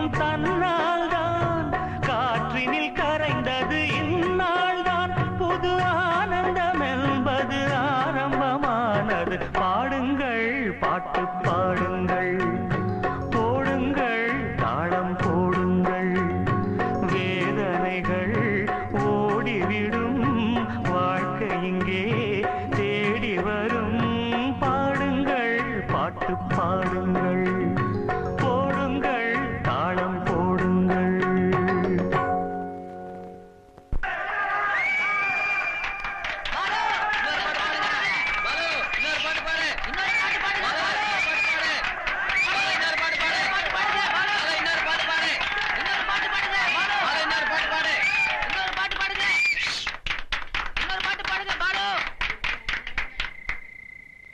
காற்றும் தன்னால் தான் காற்றினில் கரைந்தது இந்நாள் தான் புது ஆனந்தம் என்பது ஆரம்பமானது. பாடுங்கள் பாட்டு பாடு.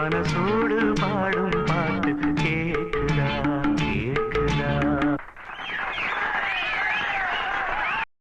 மனசோடு பாடும்